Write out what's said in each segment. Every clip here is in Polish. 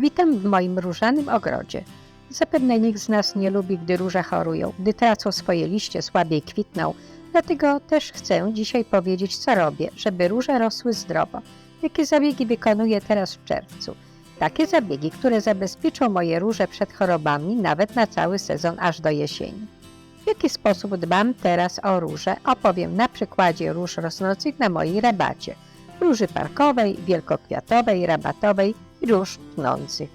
Witam w moim różanym ogrodzie. Zapewne nikt z nas nie lubi, gdy róże chorują, gdy tracą swoje liście, słabiej kwitną. Dlatego też chcę dzisiaj powiedzieć, co robię, żeby róże rosły zdrowo. Jakie zabiegi wykonuję teraz w czerwcu. Takie zabiegi, które zabezpieczą moje róże przed chorobami nawet na cały sezon aż do jesieni. W jaki sposób dbam teraz o róże, opowiem na przykładzie róż rosnących na mojej rabacie. Róży parkowej, wielkokwiatowej, rabatowej róż pnących.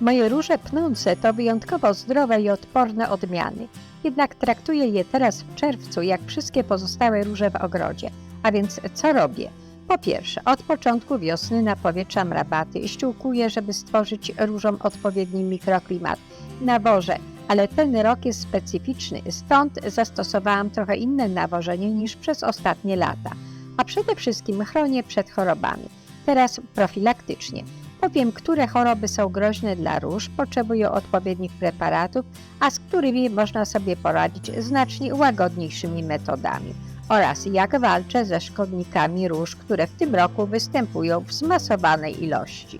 Moje róże pnące to wyjątkowo zdrowe i odporne odmiany, jednak traktuję je teraz w czerwcu jak wszystkie pozostałe róże w ogrodzie. A więc co robię? Po pierwsze, od początku wiosny napowietrzam rabaty i ściółkuję, żeby stworzyć różom odpowiedni mikroklimat. Nawożę, ale ten rok jest specyficzny, stąd zastosowałam trochę inne nawożenie niż przez ostatnie lata. A przede wszystkim chronię przed chorobami. Teraz profilaktycznie. Powiem, które choroby są groźne dla róż, potrzebują odpowiednich preparatów, a z którymi można sobie poradzić znacznie łagodniejszymi metodami oraz jak walczę ze szkodnikami róż, które w tym roku występują w zmasowanej ilości.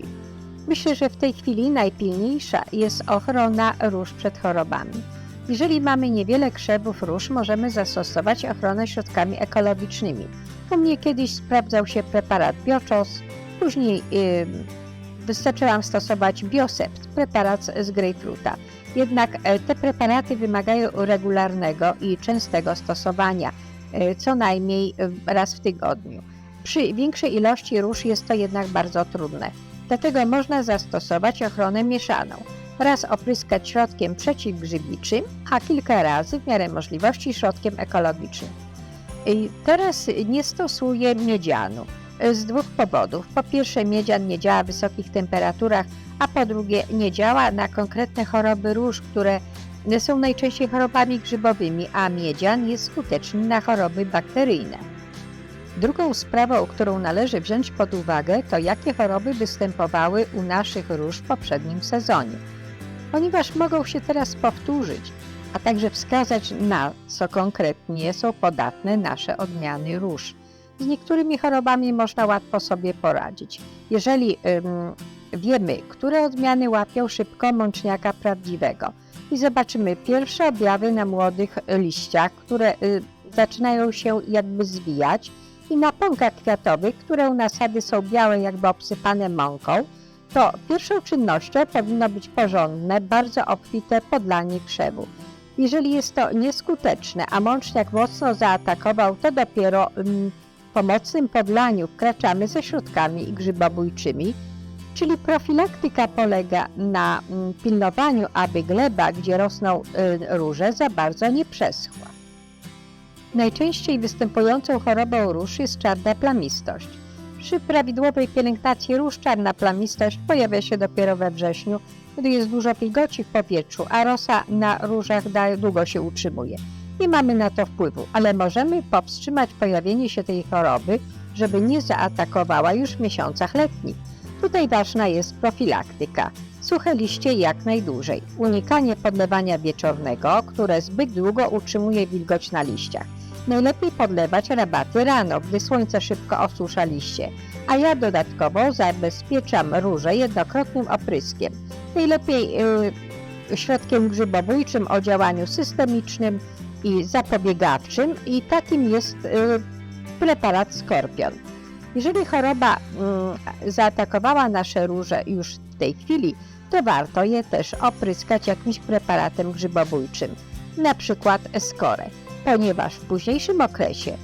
Myślę, że w tej chwili najpilniejsza jest ochrona róż przed chorobami. Jeżeli mamy niewiele krzewów róż, możemy zastosować ochronę środkami ekologicznymi. U mnie kiedyś sprawdzał się preparat Bioczos, później yy, wystarczyłam stosować Biosept, preparat z grejpfruta. Jednak e, te preparaty wymagają regularnego i częstego stosowania, e, co najmniej e, raz w tygodniu. Przy większej ilości róż jest to jednak bardzo trudne. Dlatego można zastosować ochronę mieszaną. Raz opryskać środkiem przeciwgrzybiczym, a kilka razy w miarę możliwości środkiem ekologicznym. Teraz nie stosuję miedzianu z dwóch powodów. Po pierwsze, miedzian nie działa w wysokich temperaturach, a po drugie, nie działa na konkretne choroby róż, które są najczęściej chorobami grzybowymi, a miedzian jest skuteczny na choroby bakteryjne. Drugą sprawą, którą należy wziąć pod uwagę, to jakie choroby występowały u naszych róż w poprzednim sezonie. Ponieważ mogą się teraz powtórzyć, a także wskazać na co konkretnie są podatne nasze odmiany róż. Z niektórymi chorobami można łatwo sobie poradzić. Jeżeli ym, wiemy, które odmiany łapią szybko mączniaka prawdziwego i zobaczymy pierwsze objawy na młodych liściach, które y, zaczynają się jakby zwijać i na pąkach kwiatowych, które u nasady są białe, jakby obsypane mąką, to pierwszą czynnością powinno być porządne, bardzo obfite podlanie krzewu. Jeżeli jest to nieskuteczne, a mączniak mocno zaatakował, to dopiero ym, pomocnym podlaniu wkraczamy ze środkami grzybobójczymi, czyli profilaktyka polega na mm, pilnowaniu, aby gleba, gdzie rosną y, róże, za bardzo nie przeschła. Najczęściej występującą chorobą róż jest czarna plamistość. Przy prawidłowej pielęgnacji róż czarna plamistość pojawia się dopiero we wrześniu, gdy jest dużo wilgoci w powietrzu, a rosa na różach długo się utrzymuje. Nie mamy na to wpływu, ale możemy powstrzymać pojawienie się tej choroby, żeby nie zaatakowała już w miesiącach letnich. Tutaj ważna jest profilaktyka. Suche liście jak najdłużej. Unikanie podlewania wieczornego, które zbyt długo utrzymuje wilgoć na liściach. Najlepiej podlewać rabaty rano, gdy słońce szybko osusza liście, a ja dodatkowo zabezpieczam róże jednokrotnym opryskiem. Najlepiej yy, środkiem grzybobójczym o działaniu systemicznym i zapobiegawczym i takim jest yy, preparat Skorpion. Jeżeli choroba yy, zaatakowała nasze róże już w tej chwili, to warto je też opryskać jakimś preparatem grzybobójczym, na przykład skorę ponieważ w późniejszym okresie,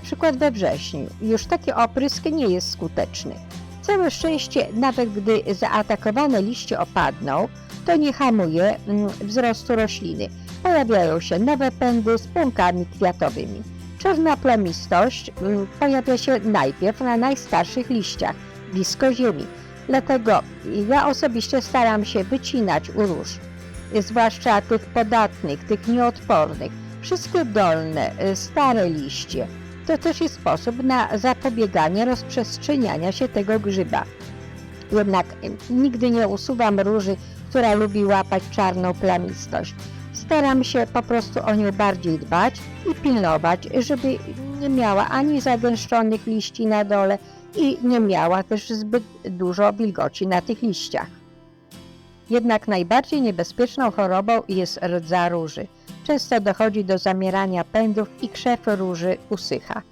przykład we wrześniu, już taki oprysk nie jest skuteczny. Całe szczęście, nawet gdy zaatakowane liście opadną, to nie hamuje mm, wzrostu rośliny. Pojawiają się nowe pędy z pąkami kwiatowymi. Czarna plamistość mm, pojawia się najpierw na najstarszych liściach, blisko ziemi. Dlatego ja osobiście staram się wycinać u róż, zwłaszcza tych podatnych, tych nieodpornych, wszystkie dolne, y, stare liście. To też jest sposób na zapobieganie rozprzestrzeniania się tego grzyba. Jednak nigdy nie usuwam róży, która lubi łapać czarną plamistość. Staram się po prostu o nią bardziej dbać i pilnować, żeby nie miała ani zagęszczonych liści na dole, i nie miała też zbyt dużo wilgoci na tych liściach. Jednak najbardziej niebezpieczną chorobą jest rdza róży. Często dochodzi do zamierania pędów i krzew róży usycha.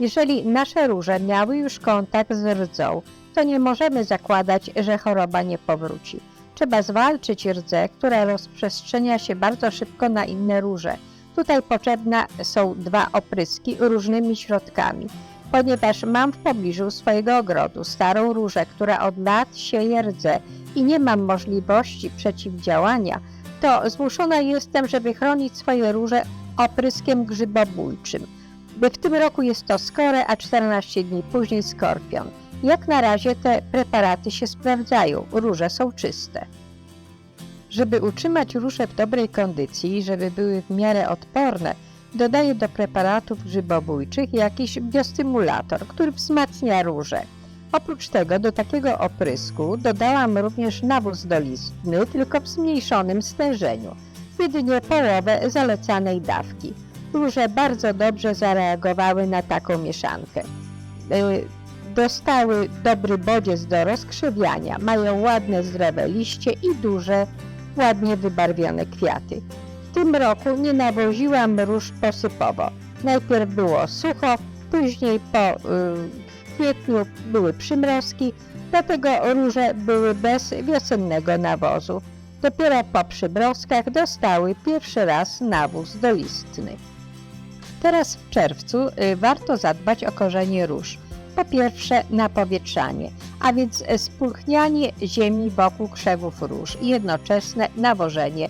Jeżeli nasze róże miały już kontakt z rdzą, to nie możemy zakładać, że choroba nie powróci. Trzeba zwalczyć rdzę, która rozprzestrzenia się bardzo szybko na inne róże. Tutaj potrzebne są dwa opryski różnymi środkami. Ponieważ mam w pobliżu swojego ogrodu starą różę, która od lat sieje rdzę i nie mam możliwości przeciwdziałania, to zmuszona jestem, żeby chronić swoje róże opryskiem grzybobójczym. W tym roku jest to skore, a 14 dni później skorpion. Jak na razie te preparaty się sprawdzają, róże są czyste. Żeby utrzymać róże w dobrej kondycji, żeby były w miarę odporne, dodaję do preparatów grzybobójczych jakiś biostymulator, który wzmacnia róże. Oprócz tego do takiego oprysku dodałam również nawóz dolistny, tylko w zmniejszonym stężeniu, jedynie połowę zalecanej dawki. Róże bardzo dobrze zareagowały na taką mieszankę. Były- Dostały dobry bodziec do rozkrzywiania, mają ładne, zdrowe liście i duże, ładnie wybarwione kwiaty. W tym roku nie nawoziłam róż posypowo. Najpierw było sucho, później po y, kwietniu były przymrozki, dlatego róże były bez wiosennego nawozu. Dopiero po przymrozkach dostały pierwszy raz nawóz dolistny. Teraz w czerwcu y, warto zadbać o korzenie róż. Po pierwsze napowietrzanie, a więc spulchnianie ziemi wokół krzewów róż i jednoczesne nawożenie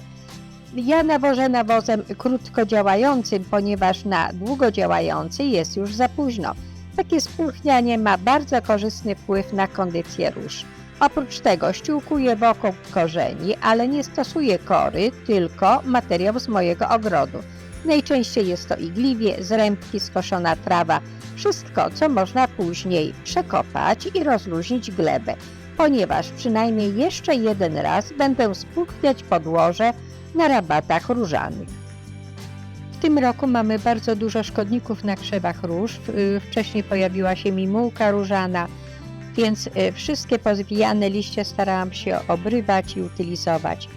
ja nawożę nawozem krótkodziałającym, ponieważ na długodziałający jest już za późno. Takie spulchnianie ma bardzo korzystny wpływ na kondycję róż. Oprócz tego ściółkuję wokół korzeni, ale nie stosuję kory, tylko materiał z mojego ogrodu. Najczęściej jest to igliwie, zrębki, skoszona trawa, wszystko, co można później przekopać i rozluźnić glebę, ponieważ przynajmniej jeszcze jeden raz będę spulchniać podłoże na rabatach różanych. W tym roku mamy bardzo dużo szkodników na krzewach róż. Y, Wcześniej pojawiła się mimułka różana, więc y, wszystkie pozwijane liście starałam się obrywać i utylizować.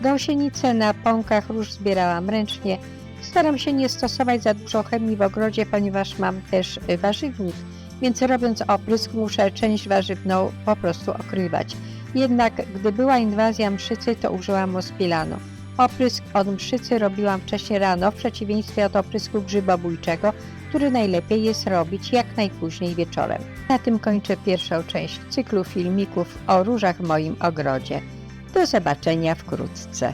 Gąsienice na pąkach róż zbierałam ręcznie. Staram się nie stosować za dużo chemii w ogrodzie, ponieważ mam też y, warzywnik, więc robiąc oprysk muszę część warzywną po prostu okrywać. Jednak gdy była inwazja mszycy, to użyłam ospilanu. Oprysk od mszycy robiłam wcześniej rano, w przeciwieństwie od oprysku grzybobójczego, który najlepiej jest robić jak najpóźniej wieczorem. Na tym kończę pierwszą część cyklu filmików o różach w moim ogrodzie. Do zobaczenia wkrótce.